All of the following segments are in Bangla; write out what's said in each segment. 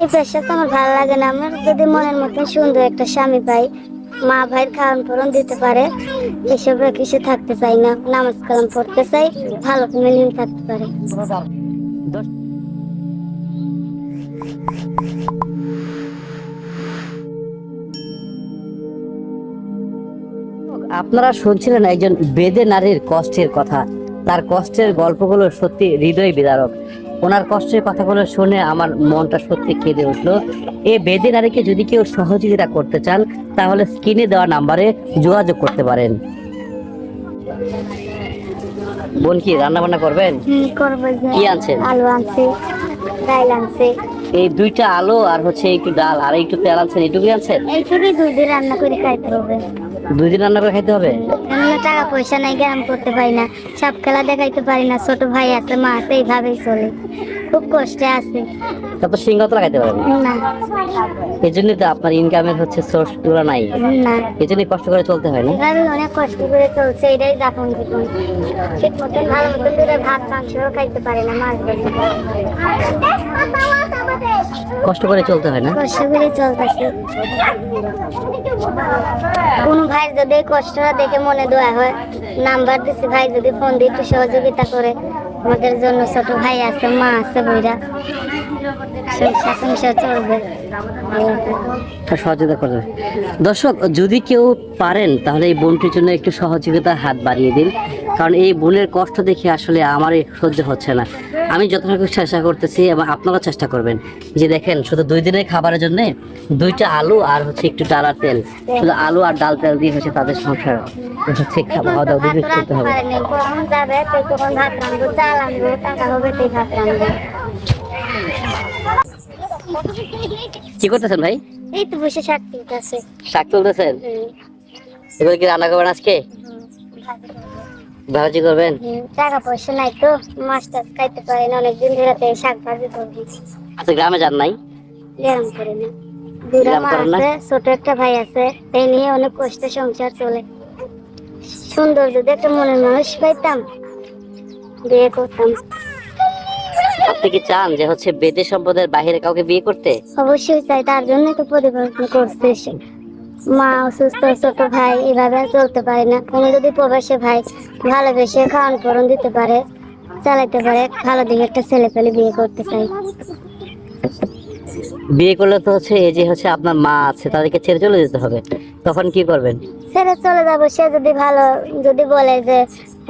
পেশা তো আমার ভালো লাগে না। আমার যদি মনের মতন সুন্দর একটা স্বামী পাই, মা ভাইয়ের খাওয়ান পরন দিতে পারে, এসব কিছু থাকতে চাই না। নামাজ কালাম পড়তে চাই, ভালো ফ্যামিলি থাকতে পারে। আপনারা শুনছিলেন একজন বেদে নারীর কষ্টের কথা। তার কষ্টের গল্পগুলো সত্যি হৃদয় বিদারক। ওনার কষ্টের কথাগুলো শুনে আমার মনটা সত্যি কেঁদে উঠল। এই বেদে নারীকে যদি কেউ সহযোগিতা করতে চান তাহলে স্ক্রিনে দেওয়া নাম্বারে যোগাযোগ করতে পারেন। বোন কি রান্না বান্না করবেন কি আনছেন? আলু আনছি আনছি। এই দুইটা আলো আর হচ্ছে একটু ডাল আর একটু তেল আনছেন এটুকুই আনছেন? এইটুকুই দুই দিন রান্না করে খাইতে হবে। টাকা পয়সা নাই, গ্রাম করতে পারি না। সব খেলা দেখাইতে পারি না, ছোট ভাই আছে, মা আছে, এইভাবেই চলে। খুব কষ্টে আছে। তারপর সিংহ তো লাগাইতে পারেন। না। এই জন্যই তো আপনার ইনকামের হচ্ছে সোর্সগুলো নাই। না। এই জন্যই কষ্ট করে চলতে হয় না। এভাবে অনেক কষ্ট করে চলছে এটাই যাপন জীবন ঠিক মতন ভালো মতন করে ভাত মাংস খাইতে পারে না মাছ। কষ্ট করে চলতে হয় না। কষ্ট করে চলতেছে। কোন ভাই যদি কষ্টটা দেখে মনে দোয়া হয় নাম্বার দিছি ভাই যদি ফোন দিয়ে একটু সহযোগিতা করে। আমাদের জন্য ছোট ভাই আছে, মা আছে বইরা। সহযোগিতা দর্শক, যদি কেউ পারেন, তাহলে এই বোনটির জন্য একটু সহযোগিতা হাত বাড়িয়ে দিন। কারণ এই বোনের কষ্ট দেখে আসলে আমার সহ্য হচ্ছে না। আমি যতটুকু চেষ্টা করতেছি এবং আপনারা চেষ্টা করবেন যে দেখেন শুধু দুই দিনের খাবারের জন্য দুইটা আলু আর হচ্ছে একটু ডাল আর তেল। শুধু আলু আর ডাল তেল দিয়ে হচ্ছে তাদের সংসার হচ্ছে খাওয়া দাওয়া করতে হবে। কি করতেছেন ভাই? এই তো বসে শাক আছে শাক তুলতেছেন? এগুলো কি রান্না করবেন আজকে? ভাজি করবেন? টাকা পয়সা নাই তো মাছ টাছ খাইতে পারি না অনেকদিন ধরে তো শাক ভাজি করবি। আচ্ছা গ্রামে যান নাই? গ্রাম করে না। দুটা মা? আছে ছোট একটা ভাই আছে এই নিয়ে অনেক কষ্টে সংসার চলে। সুন্দর যদি একটা মনের মানুষ পাইতাম বিয়ে করতাম। আপনি কি চান যে হচ্ছে বেদে সম্পদের বাইরে কাউকে বিয়ে করতে? অবশ্যই চাই তার জন্য তো পরিবর্তন করছে সে। মা অসুস্থ ছোট ভাই এভাবে চলতে পারে না। উনি যদি প্রবাসে ভাই ভালোবেসে খাওয়ান পরন দিতে পারে চালাইতে পারে ভালো দিকে একটা ছেলে পেলে বিয়ে করতে চাই বিয়ে করলে তো হচ্ছে এই যে হচ্ছে আপনার মা আছে তাদেরকে ছেড়ে চলে যেতে হবে। তখন কি করবেন? ছেড়ে চলে যাব সে যদি ভালো যদি বলে যে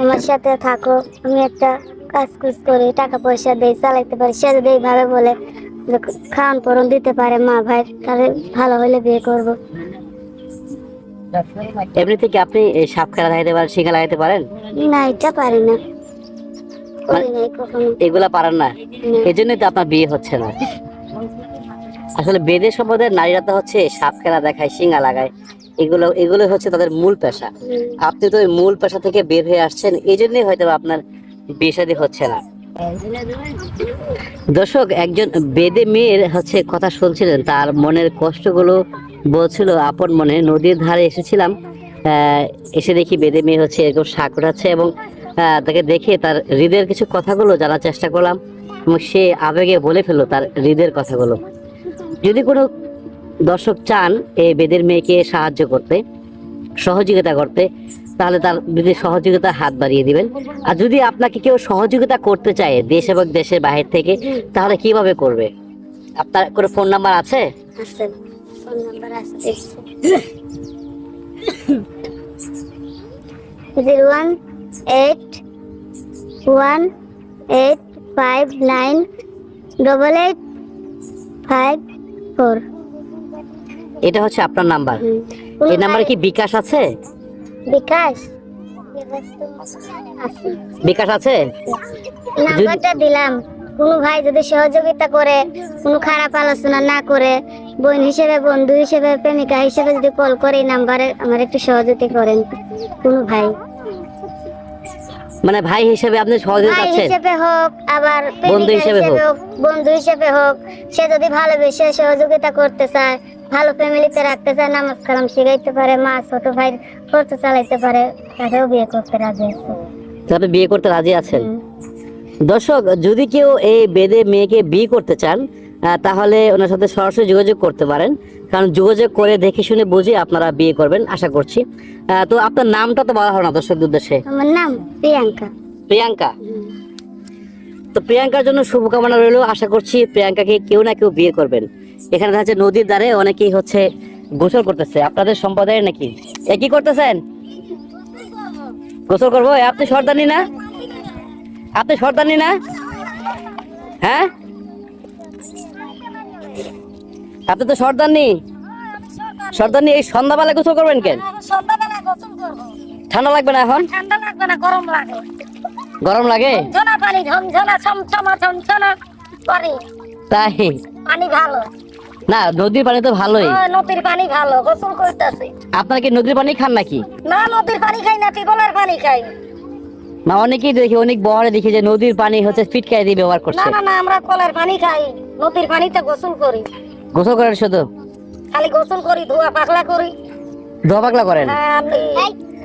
আমার সাথে থাকো আমি একটা কাজ কুজ করি টাকা পয়সা দেই চালাইতে পারি সে যদি এইভাবে বলে খাওয়ান পরন দিতে পারে মা ভাই তাহলে ভালো হলে বিয়ে করব। এমনিতে কি আপনি সাপ খেলা লাগাইতে পারেন শিখা লাগাইতে পারেন? না এটা পারি না। কখনো। এগুলা পারেন না? না। এই জন্যই তো আপনার বিয়ে হচ্ছে না। আসলে বেদে সম্পদের নারীরা তো হচ্ছে সাপ খেলা দেখায় শিঙা লাগায়। এগুলো এগুলো হচ্ছে তাদের মূল পেশা। আপনি তো ওই মূল পেশা থেকে বের হয়ে আসছেন এই জন্যই হয়তো আপনার বিয়ে হচ্ছে না। দর্শক একজন বেদে মেয়ের হচ্ছে কথা শুনছিলেন তার মনের কষ্টগুলো বলছিল, আপন মনে, নদীর ধারে এসেছিলাম এসে দেখি বেদে মেয়ে হচ্ছে, এরকম শাক উঠাচ্ছে এবং তাকে দেখে তার হৃদয়ের কিছু কথাগুলো জানার চেষ্টা করলাম এবং সে আবেগে বলে ফেলল তার হৃদয়ের কথাগুলো। যদি কোনো দর্শক চান এই বেদের মেয়েকে সাহায্য করতে, সহযোগিতা করতে, তাহলে তার যদি সহযোগিতা হাত বাড়িয়ে দিবেন। আর যদি আপনাকে কেউ সহযোগিতা করতে চায় দেশ এবং দেশের বাহির থেকে, তাহলে কীভাবে করবে? আপনার কোনো ফোন নাম্বার আছে। দেখছি zero one eight one eight five nine double eight five four এটা হচ্ছে আপনার নাম্বার। এই নাম্বারে কি বিকাশ আছে? বিকাশ? বিকাশ আছে? নাম্বারটা দিলাম। কোনো ভাই যদি সহযোগিতা করে কোনো খারাপ আলোচনা না করে বোন হিসেবে বন্ধু হিসেবে প্রেমিকা হিসেবে যদি কল করে এই নাম্বারে আমার একটু সহযোগিতা করেন কোনো ভাই মানে ভাই হিসেবে আপনি সহযোগিতা ভাই চাচ্ছেন হিসেবে হোক আবার বন্ধু হিসেবে হোক। বন্ধু হিসেবে হোক সে যদি ভালোবেসে সহযোগিতা করতে চায় ভালো ফ্যামিলিতে রাখতে চায় নামাজ কালাম শিখাইতে পারে মা ছোট ভাই খরচ চালাইতে পারে তাকেও বিয়ে করতে রাজি আছে আপনি বিয়ে করতে রাজি আছেন। দর্শক যদি কেউ এই বেদে মেয়েকে বিয়ে করতে চান তাহলে ওনার সাথে সরাসরি যোগাযোগ করতে পারেন। কারণ যোগাযোগ করে দেখে শুনে বুঝে আপনারা বিয়ে করবেন আশা করছি। তো আপনার নামটা তো বলা হলো না দর্শকদের উদ্দেশ্যে? আমার নাম প্রিয়াঙ্কা। প্রিয়াঙ্কা? তো প্রিয়াঙ্কার জন্য শুভকামনা রইল। আশা করছি প্রিয়াঙ্কাকে কেউ না কেউ বিয়ে করবেন। এখানে দেখা যাচ্ছে নদীর ধারে অনেকেই হচ্ছে গোসল করতেছে। আপনাদের সম্প্রদায়ের নাকি? এ কি করতেছেন? গোসল করব। আপনি সর্দানি না? আপনি সর্দানি না? হ্যাঁ? আপনি তো সর্দানি সর্দানি এই সন্ধ্যাবেলা গোসল করবেন কেন? ঠান্ডা লাগবে না এখন? গরম লাগে? তাই? পানি ভালো না, নদীর পানি তো ভালোই। নদীর পানি ভালো গোসল করতেছে আপনারা কি নদীর পানি খান নাকি? না, নদীর পানি খাই না টিবলের পানি খাই। না অনেকেই দেখি অনেক বহরে দেখি যে নদীর পানি হচ্ছে ফিটকারি দিয়ে ব্যবহার না করছে। না না আমরা কলের পানি খাই। নদীর পানিতে গোসল করি। গোসল করেন শুধু? খালি গোসল করি ধোয়া পাকলা করি। ধোয়া পাকলা করেন? হ্যাঁ,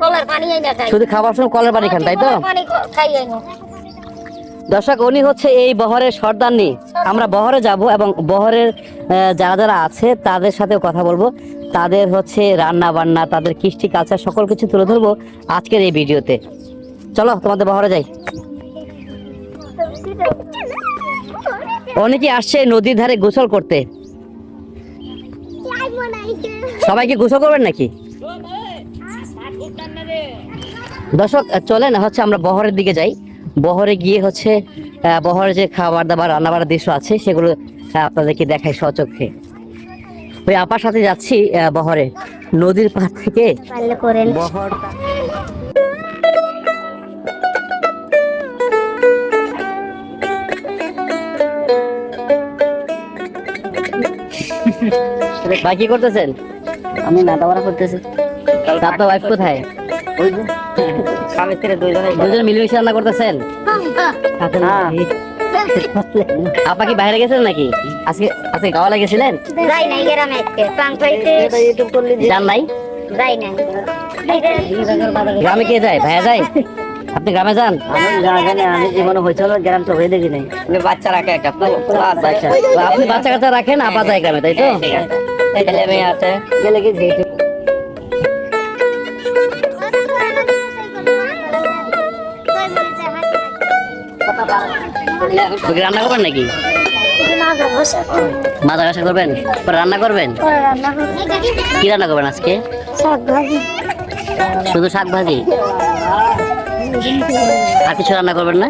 কলের পানি আইনা খাই। শুধু খাবার সময় কলের পানি খান তাই তো? পানি খাই আইনা দর্শক উনি হচ্ছে এই বহরের সর্দারনি। আমরা বহরে যাব এবং বহরের যারা যারা আছে তাদের সাথে কথা বলব। তাদের হচ্ছে রান্না বান্না তাদের কৃষ্টি কালচার সকল কিছু তুলে ধরবো আজকের এই ভিডিওতে। চলো তোমাদের বহরে যাই। অনেকে আসছে নদীর ধারে গোসল করতে। সবাইকে গোসল করবেন নাকি? দর্শক চলেন হচ্ছে আমরা বহরের দিকে যাই। বহরে গিয়ে হচ্ছে বহরে যে খাবার দাবার রান্না বান্নার দৃশ্য আছে সেগুলো আপনাদেরকে দেখাই সচক্ষে। ওই আপার সাথে যাচ্ছি আহ, বহরে। নদীর পাড় থেকে বহর ভাই কি করতেছেন? আমি নাটাবাড়া করতেছি। আপনার ওয়াইফ কোথায়? ওই যে স্বামী স্ত্রী দুইজনে দুজন মিলেমিশে রান্না করতেছেন? হ্যাঁ। আপা কি বাইরে গেছেন নাকি? আজকে আজকে গাওয়া গেছিলেন যাই নাই গ্রামে আজকে। পাং পাইতে ইউটিউব করলে যান নাই যাই নাই। গ্রামে কে যায়? ভাইয়া যায়? আপনি গ্রামে যান? আমি গ্রামে জানি আমি জীবনে হয়েছিল গ্রাম তো হয়ে দেখি নাই বাচ্চা রাখে একটা আচ্ছা তো আপনি বাচ্চা কাচ্চা রাখেন আপা যায় গ্রামে তাই তো? ছেলে মেয়ে আছে। গেলে কি রান্না করবেন নাকি? মাথা করবেন? পরে রান্না করবেন? কি রান্না করবেন আজকে? শুধু শাক ভাজি? আর কিছু রান্না করবেন না?